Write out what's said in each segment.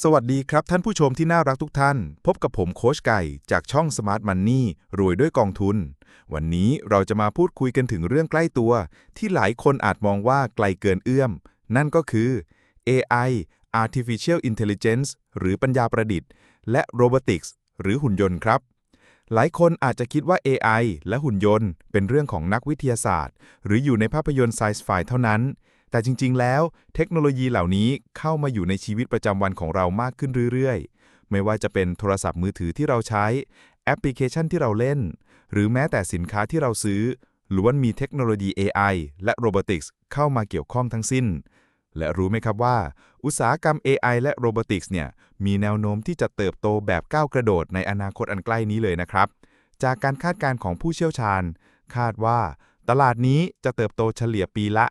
สวัสดีครับท่านผู้ชมที่น่ารักทุกท่าน พบกับผมโคชไก่ จากช่อง Smart Money รวยด้วยกองทุน วันนี้เราจะมาพูดคุยกันถึงเรื่องใกล้ตัว ที่หลายคนอาจมองว่าไกลเกินเอื้อม นั่นก็คือ AI Artificial Intelligence หรือปัญญาประดิษฐ์ และ Robotics หรือหุ่นยนต์ครับ หลายคนอาจจะคิดว่า AI และหุ่นยนต์ เป็นเรื่องของนักวิทยาศาสตร์ หรืออยู่ในภาพยนตร์ไซส์ไฟเท่านั้น แต่จริง ๆ แล้ว เทคโนโลยีเหล่านี้เข้ามาอยู่ในชีวิตประจำวันของเรามากขึ้นเรื่อยๆ ไม่ว่าจะเป็นโทรศัพท์มือถือที่เราใช้ แอปพลิเคชันที่เราเล่น หรือแม้แต่สินค้าที่เราซื้อล้วนมีเทคโนโลยี AI และ Robotics เข้ามาเกี่ยวข้องทั้งสิ้น และรู้ไหมครับว่า อุตสาหกรรม AI และ Robotics เนี่ยมีแนวโน้มที่จะเติบโตแบบก้าวกระโดดในอนาคตอันใกล้นี้เลยนะครับ จากการคาดการณ์ของผู้เชี่ยวชาญ คาดว่า ตลาดนี้จะเติบโตเฉลี่ยปีละ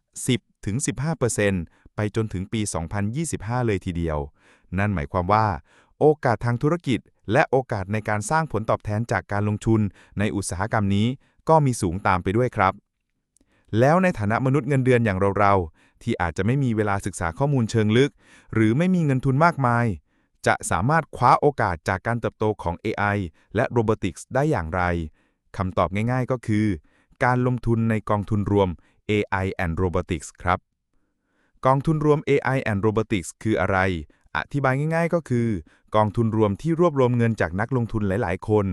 10-15%ไปจนถึงปี 2025 เลยทีเดียว นั่นหมายความว่า โอกาสทางธุรกิจ และโอกาสในการสร้างผลตอบแทนจากการลงทุนในอุตสาหกรรมนี้ ก็มีสูงตามไปด้วยครับ แล้วในฐานะมนุษย์เงินเดือนอย่างเราๆ ที่อาจจะไม่มีเวลาศึกษาข้อมูลเชิงลึก หรือไม่มีเงินทุนมากมาย จะสามารถคว้าโอกาสจากการเติบโตของ AI และ Robotics ได้อย่างไรคำตอบง่าย ๆ ก็คือ การลงทุนในกองทุนรวม AI and Robotics ครับ กองทุนรวม AI and Robotics คืออะไร อธิบายง่ายๆก็คือ กองทุนรวมที่รวบรวมเงินจากนักลงทุนหลายๆ คน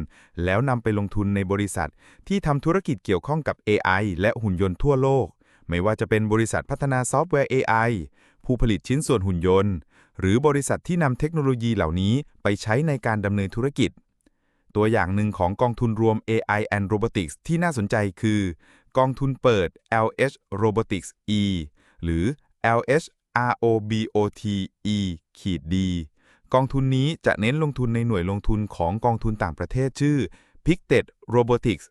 แล้วนำไปลงทุนในบริษัท ที่ทำธุรกิจเกี่ยวข้องกับ AI และหุ่นยนต์ทั่วโลก ไม่ว่าจะเป็นบริษัทพัฒนาซอฟต์แวร์ AI ผู้ผลิตชิ้นส่วนหุ่นยนต์ หรือบริษัทที่นำเทคโนโลยีเหล่านี้ไปใช้ในการดำเนินธุรกิจตัวอย่างหนึ่งของกองทุนรวม AI and Robotics ที่น่าสนใจคือกองทุนเปิด LH Robotics E หรือ LH ROBOT E ขีด D กองทุนนี้จะเน้นลงทุนในหน่วยลงทุนของกองทุนต่างประเทศชื่อ Pictet Robotics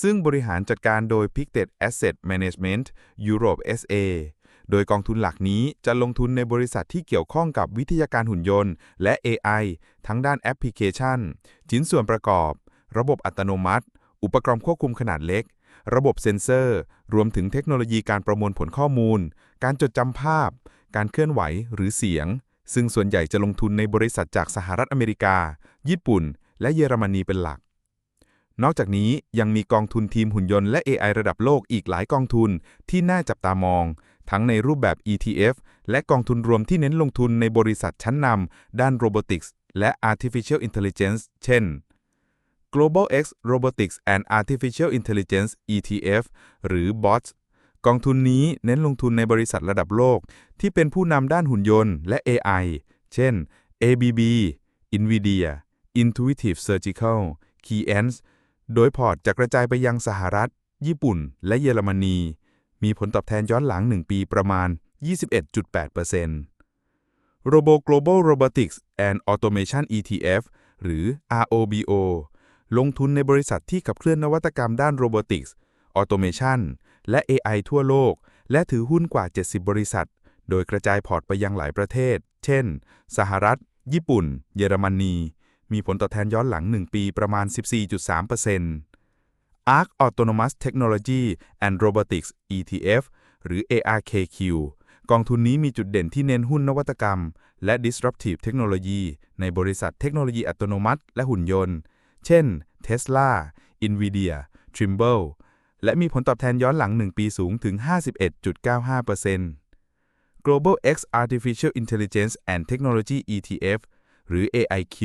ซึ่งบริหารจัดการโดย Pictet Asset Management Europe SA โดยกองทุนหลักนี้จะลงทุนในบริษัทที่เกี่ยวข้องกับวิทยาการหุ่นยนต์ และ AI ทั้งด้านแอปพลิเคชันชิ้นส่วนประกอบ ระบบอัตโนมัติ อุปกรณ์ควบคุมขนาดเล็ก ระบบเซ็นเซอร์ รวมถึงเทคโนโลยีการประมวลผลข้อมูล การจดจำภาพ การเคลื่อนไหวหรือเสียง ซึ่งส่วนใหญ่จะลงทุนในบริษัทจากสหรัฐอเมริกา ญี่ปุ่น และเยอรมนีเป็นหลัก นอกจากนี้ยังมีกองทุนทีมหุ่นยนต์และ AI ระดับโลกอีกหลายกองทุนที่น่าจับตามอง ทั้งในรูปแบบ ETF และกองทุนรวมที่เน้นลงทุนในบริษัทชั้นนำด้าน Robotics และ Artificial Intelligence เช่น Global X Robotics and Artificial Intelligence ETF หรือ BOTS กองทุนนี้เน้นลงทุนในบริษัทระดับโลก ที่เป็นผู้นำด้านหุ่นยนต์และ AI เช่น ABB NVIDIA Intuitive Surgical Keyence โดยพอร์ตจะกระจายไปยังสหรัฐ ญี่ปุ่น และเยอรมนี มีผลตอบแทนย้อนหลัง 1 ปีประมาณ 21.8% Robo Global Robotics and Automation ETF หรือ ROBO ลงทุนในบริษัทที่ขับเคลื่อนนวัตกรรมด้าน Robotics Automation และ AI ทั่วโลก และถือหุ้นกว่า 70 บริษัท โดยกระจายพอร์ตไปยังหลายประเทศ เช่น สหรัฐ ญี่ปุ่น เยอรมนี มีผลตอบแทนย้อนหลัง 1 ปีประมาณ 14.3% ARC Autonomous Technology and Robotics ETF หรือ ARKQ กองทุนนี้มีจุดเด่นที่เน้นหุ้นนวัตกรรม และ disruptive technology ในบริษัทเทคโนโลยีอัตโนมัติ และหุ่นยนต์ เช่น Tesla, NVIDIA, Trimble และมีผลตอบแทนย้อนหลัง 1 ปีสูงถึง 51.95% Global X Artificial Intelligence and Technology ETF หรือ AIQ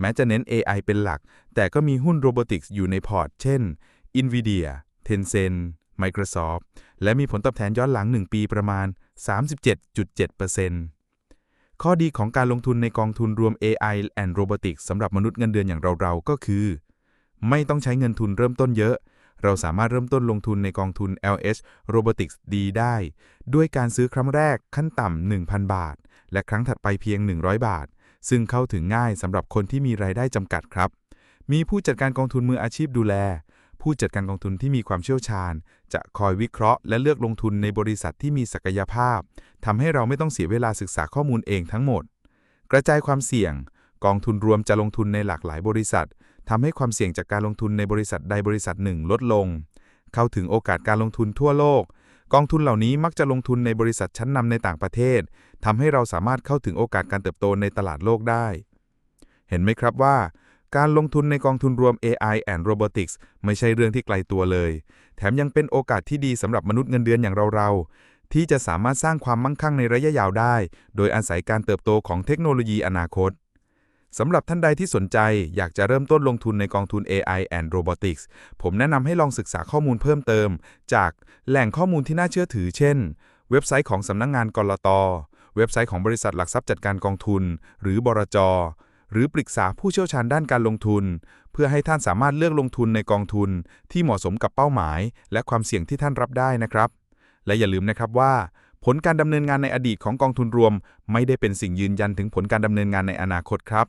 แม้จะเน้น AI เป็นหลัก แต่ก็มีหุ้นโรบอติกส์อยู่ในพอร์ต เช่น NVIDIA, Tencent, Microsoft และมีผลตอบแทนย้อนหลัง 1 ปีประมาณ 37.7% ข้อดีของการลงทุนในกองทุนรวม AI and Robotics สำหรับมนุษย์เงินเดือนอย่างเราๆ ก็คือ ไม่ต้องใช้เงินทุนเริ่มต้นเยอะ เราสามารถเริ่มต้นลงทุนในกองทุน LH Robotics D ได้ ด้วยการซื้อครั้งแรกขั้นต่ำ 1,000 บาท และครั้งถัดไปเพียง 100 บาท ซึ่งเข้าถึงง่ายสำหรับคนที่มีรายได้จำกัดครับ มีผู้จัดการกองทุนมืออาชีพดูแล ผู้จัดการกองทุนที่มีความเชี่ยวชาญ จะคอยวิเคราะห์และเลือกลงทุนในบริษัทที่มีศักยภาพทำให้เราไม่ต้องเสียเวลาศึกษาข้อมูลเองทั้งหมด กระจายความเสี่ยง กองทุนรวมจะลงทุนในหลากหลายบริษัททำให้ความเสี่ยงจากการลงทุนในบริษัทใดบริษัทหนึ่งลดลง เข้าถึงโอกาสการลงทุนทั่วโลก กองทุนเหล่านี้มักจะลงทุนในบริษัทชั้นนำในต่างประเทศทำให้เราสามารถเข้าถึงโอกาสการเติบโตในตลาดโลกได้ เห็นไหมครับว่า การลงทุนในกองทุนรวม AI and Robotics ไม่ใช่เรื่องที่ไกลตัวเลย แถมยังเป็นโอกาสที่ดีสำหรับมนุษย์เงินเดือนอย่างเราๆ ที่จะสามารถสร้างความมั่งคั่งในระยะยาวได้ โดยอาศัยการเติบโตของเทคโนโลยีอนาคตสำหรับท่านใดที่สนใจอยากจะเริ่มต้นลงทุนในกองทุน AI and Robotics ผมแนะนำให้ลองศึกษาข้อมูลเพิ่มเติม จากแหล่งข้อมูลที่น่าเชื่อถือ เช่น เว็บไซต์ของสำนักงงานกลตเว็บไซต์ของบริษัทหลักทรัพย์จัดการกองทุน หรือบรจ หรือปรึกษาผู้เชี่ยวชาญด้านการลงทุน เพื่อให้ท่านสามารถเลือกลงทุนในกองทุน ที่เหมาะสมกับเป้าหมาย และความเสี่ยงที่ท่านรับได้นะครับ และอย่าลืมนะครับว่า ผลการดำเนินงานในอดีตของกองทุนรวม ไม่ได้เป็นสิ่งยืนยันถึงผลการดำเนินงานในอนาคตครับ